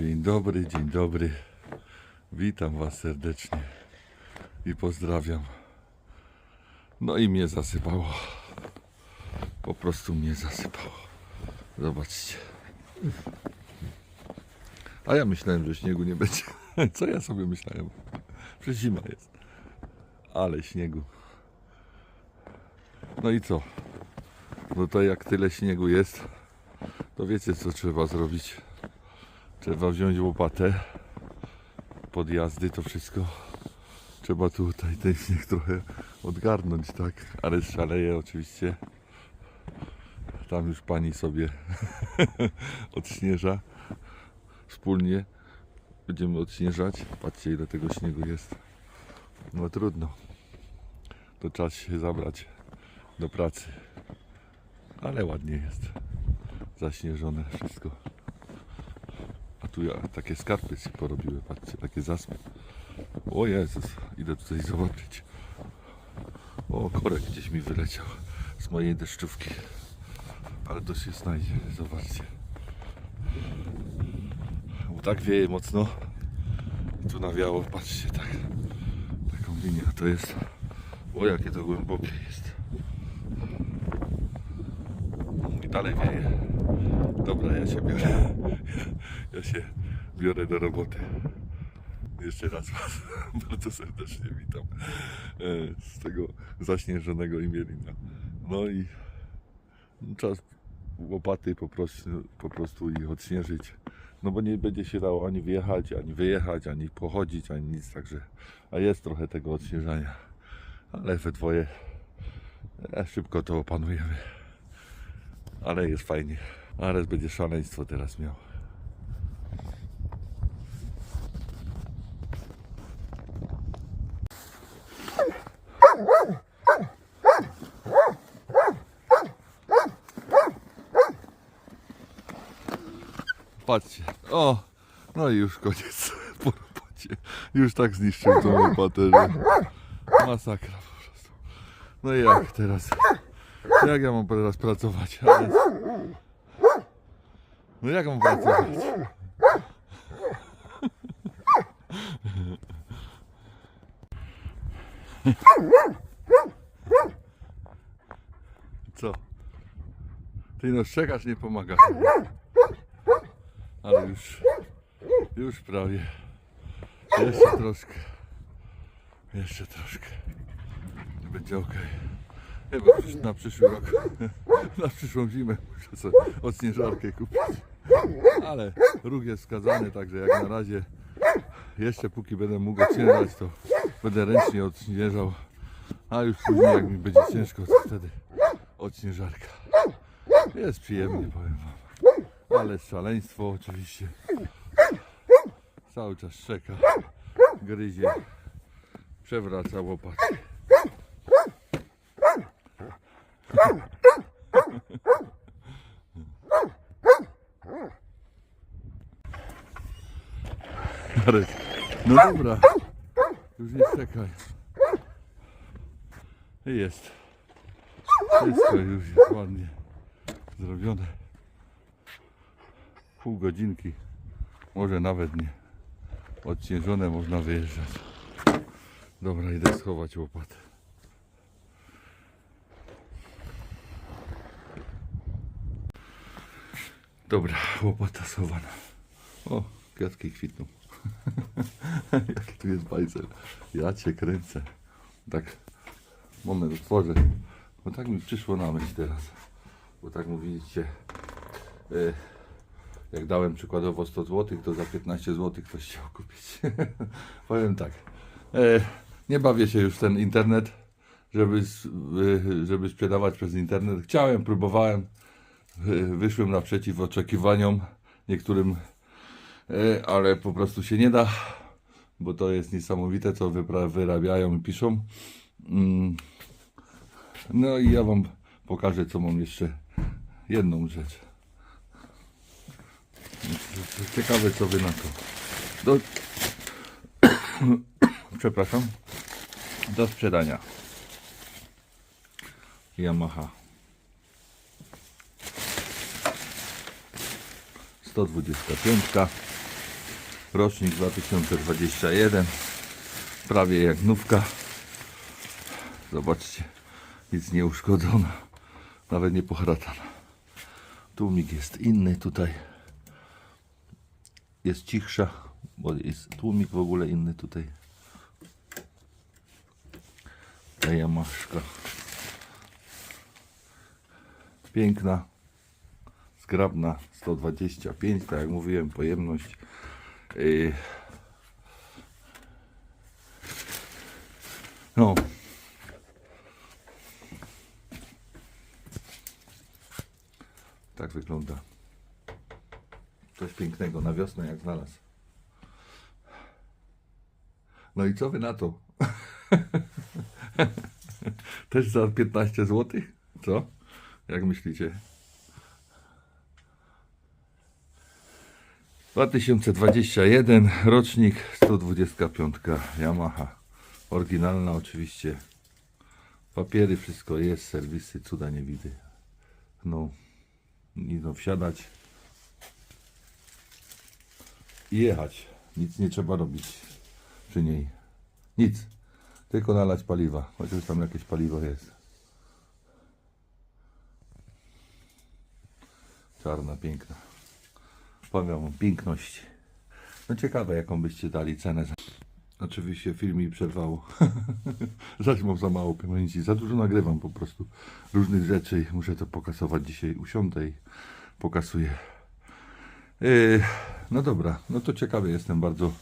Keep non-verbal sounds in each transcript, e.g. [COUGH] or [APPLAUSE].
Dzień dobry, dzień dobry. Witam Was serdecznie i pozdrawiam. No i mnie zasypało. Po prostu mnie zasypało. Zobaczcie. A ja myślałem, że śniegu nie będzie. [LAUGHS] Co ja sobie myślałem? Że zima jest. Ale śniegu. No i co? No to jak tyle śniegu jest, to wiecie co trzeba zrobić. Trzeba wziąć łopatę, podjazdy, to wszystko. Trzeba tutaj ten śnieg trochę odgarnąć, tak? Ale szaleje oczywiście. Tam już pani sobie [LAUGHS] odśnieża. Wspólnie będziemy odśnieżać. Patrzcie ile tego śniegu jest. No trudno. To czas się zabrać do pracy. Ale ładnie jest. Zaśnieżone wszystko. Tu ja takie skarpy się porobiły, patrzcie, takie zaspy. O Jezus, idę tutaj zobaczyć. O, korek gdzieś mi wyleciał z mojej deszczówki. Ale to się znajdzie, zobaczcie. Bo tak wieje mocno. Tu nawiało, patrzcie, tak. Taką linię, to jest... O, jakie to głębokie jest. I dalej wieje. Dobra, ja się biorę. [LAUGHS] Ja się biorę do roboty. Jeszcze raz Was [LAUGHS] bardzo serdecznie witam e, z tego zaśnieżonego Imielina. No i czas łopaty po prostu, po prostu i odśnieżyć. No bo nie będzie się dało ani wyjechać, ani wyjechać, ani pochodzić, ani nic, także a jest trochę tego odśnieżania. Ale we dwoje e, szybko to opanujemy. Ale jest fajnie. Ale będzie szaleństwo teraz miał. Patrzcie. O, no i już koniec [LAUGHS] po. Już tak zniszczył tą łopatę, że masakra po prostu. No i jak teraz? Jak ja mam teraz pracować? Ale... No jak mam pracować? Co? Ty no szczekasz nie pomaga. Ale już, już prawie. Jeszcze troszkę. Jeszcze troszkę. Będzie ok. Chyba na przyszły rok, [LAUGHS] na przyszłą zimę muszę sobie odśnieżarkę kupić. Ale ruch jest wskazany, także jak na razie jeszcze póki będę mógł odśnieżać, to będę ręcznie odśnieżał. A już później jak mi będzie ciężko, to wtedy odśnieżarka. Jest przyjemnie, powiem wam. Ale szaleństwo oczywiście. Cały czas czeka, gryzie, przewraca łopat. Marek, no dobra, już nie czekaj. Jest. Wszystko już jest ładnie zrobione. Pół godzinki, może nawet nie. Odciężone można wyjeżdżać. Dobra, idę schować łopatę. Dobra, łopata schowana. O, kwiatki kwitną. [LAUGHS] Jaki tu jest bajzel. Ja cię kręcę. Tak, moment otworzę. Bo tak mi przyszło na myśl teraz. Bo tak mówiliście, y, jak dałem przykładowo 100 zł, to za 15 zł ktoś chciał kupić. [LAUGHS] Powiem tak, e, nie bawię się już w ten internet, żeby, y, żeby sprzedawać przez internet. Chciałem, próbowałem, y, wyszłem naprzeciw oczekiwaniom niektórym, e, ale po prostu się nie da, bo to jest niesamowite, co wyrabiają i piszą. Mm. No i ja Wam pokażę, co mam jeszcze jedną rzecz. Ciekawe, co Wy na to. Do... [COUGHS] Przepraszam. Do sprzedania. Yamaha. 125. Rocznik 2021. Prawie jak nówka. Zobaczcie, nic nie uszkodzona, nawet nie pochratana. Tłumik jest inny tutaj. Jest cichsza, bo jest tłumik w ogóle inny tutaj. Ta Yamaszka. Piękna, zgrabna, 125, tak jak mówiłem, pojemność. Yy. No. Tak wygląda. Coś pięknego na wiosnę jak znalazł. No i co wy na to? [LAUGHS] Też za 15 zł? Co? Jak myślicie? 2021 rocznik 125 Yamaha. Oryginalna oczywiście. Papiery, wszystko jest, serwisy, cuda nie widzę. No, idą wsiadać i jechać. Nic nie trzeba robić przy niej. Nic. Tylko nalać paliwa. Chociaż tam jakieś paliwo jest. Czarna, piękna. Wam, piękność. No ciekawe jaką byście dali cenę. za- Oczywiście film mi przerwało. [LAUGHS] Zaś mam za mało pamięci. Za dużo nagrywam po prostu różnych rzeczy. Muszę to pokasować dzisiaj. Usiądę i pokasuję. Yy, no dobra, no to ciekawy jestem bardzo.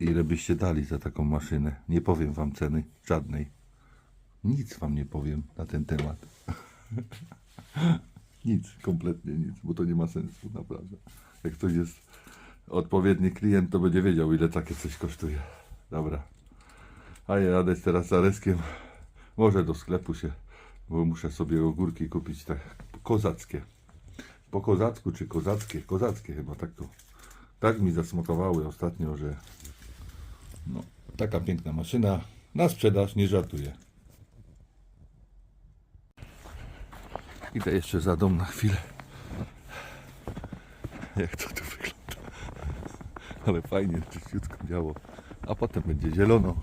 Ile byście dali za taką maszynę? Nie powiem wam ceny żadnej. Nic wam nie powiem na ten temat. [LAUGHS] nic, kompletnie nic, bo to nie ma sensu, naprawdę. Jak ktoś jest odpowiedni klient, to będzie wiedział, ile takie coś kosztuje. Dobra. A ja jadę teraz za reskiem. Może do sklepu się, bo muszę sobie ogórki kupić tak kozackie. Po kozacku czy kozackie? Kozackie chyba tak to. Tak mi zasmakowały ostatnio, że no, taka piękna maszyna na sprzedaż nie żartuję. Idę jeszcze za dom na chwilę. Jak to tu wygląda. Ale fajnie, czyściutko biało. A potem będzie zielono.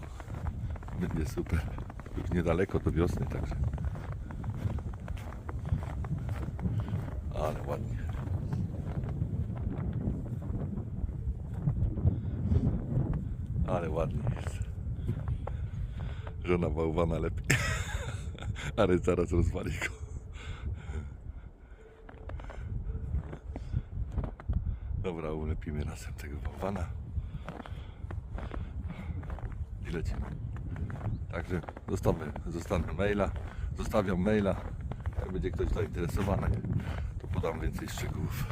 Będzie super. Już niedaleko do wiosny, także. Ale ładnie. Ale ładnie jest. Żona bałwana lepiej. [LAUGHS] Ale zaraz rozwali go. Ulepimy razem tego bałwana. I lecimy. Także zostawię, zostanę maila. Zostawiam maila. Jak będzie ktoś zainteresowany, to podam więcej szczegółów.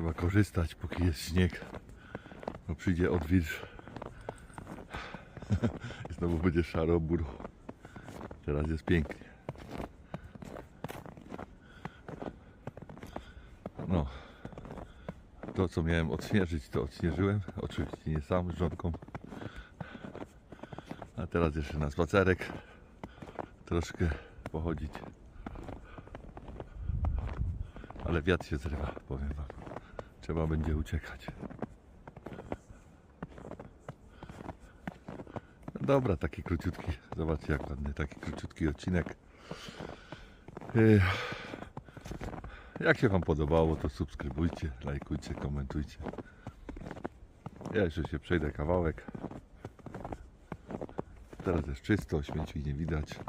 Trzeba korzystać, póki jest śnieg. No przyjdzie odwilż. [LAUGHS] I znowu będzie szaro buro. Teraz jest pięknie. No. To co miałem odśnieżyć, to odśnieżyłem. Oczywiście nie sam z żonką. A teraz jeszcze na spacerek. Troszkę pochodzić. Ale wiatr się zrywa, powiem wam. Trzeba będzie uciekać. No dobra, taki króciutki. Zobaczcie jak ładny, taki króciutki odcinek. Yy, Jak się Wam podobało, to subskrybujcie, lajkujcie, komentujcie. Ja jeszcze się przejdę kawałek. Teraz jest czysto, śmieci nie widać.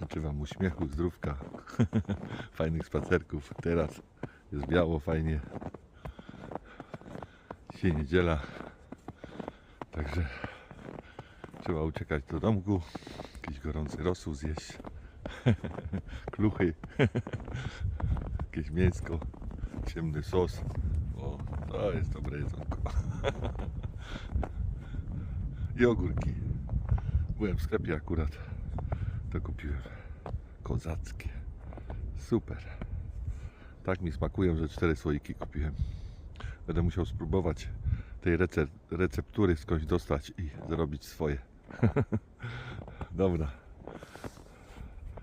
Życzę Wam uśmiechu, zdrówka, [LAUGHS] fajnych spacerków. Teraz jest biało, fajnie. Dzisiaj niedziela, także trzeba uciekać do domku, jakiś gorący rosół zjeść, [LAUGHS] kluchy, [LAUGHS] jakieś mięsko, ciemny sos. O, to jest dobre jedzonko. [LAUGHS] I ogórki. Byłem w sklepie akurat, to kupiłem. Kozackie. Super. Tak mi smakują, że cztery słoiki kupiłem. Będę musiał spróbować tej rece- receptury skądś dostać i zrobić swoje. [LAUGHS] Dobra.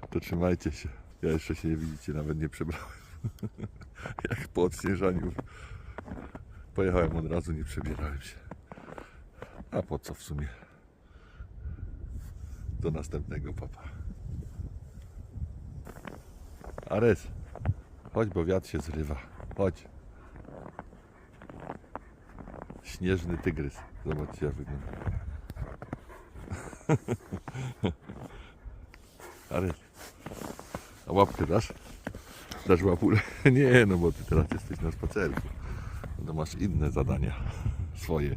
To trzymajcie się. Ja jeszcze się nie widzicie, nawet nie przebrałem. [LAUGHS] Jak po odśnieżaniu. Pojechałem od razu, nie przebierałem się. A po co w sumie? Do następnego papa. Ares, chodź, bo wiatr się zrywa. Chodź. Śnieżny tygrys. Zobaczcie, jak wygląda. [LAUGHS] Ares, a łapkę dasz? Dasz łapulę? [LAUGHS] Nie, no bo ty teraz jesteś na spacerku. No to masz inne zadania swoje.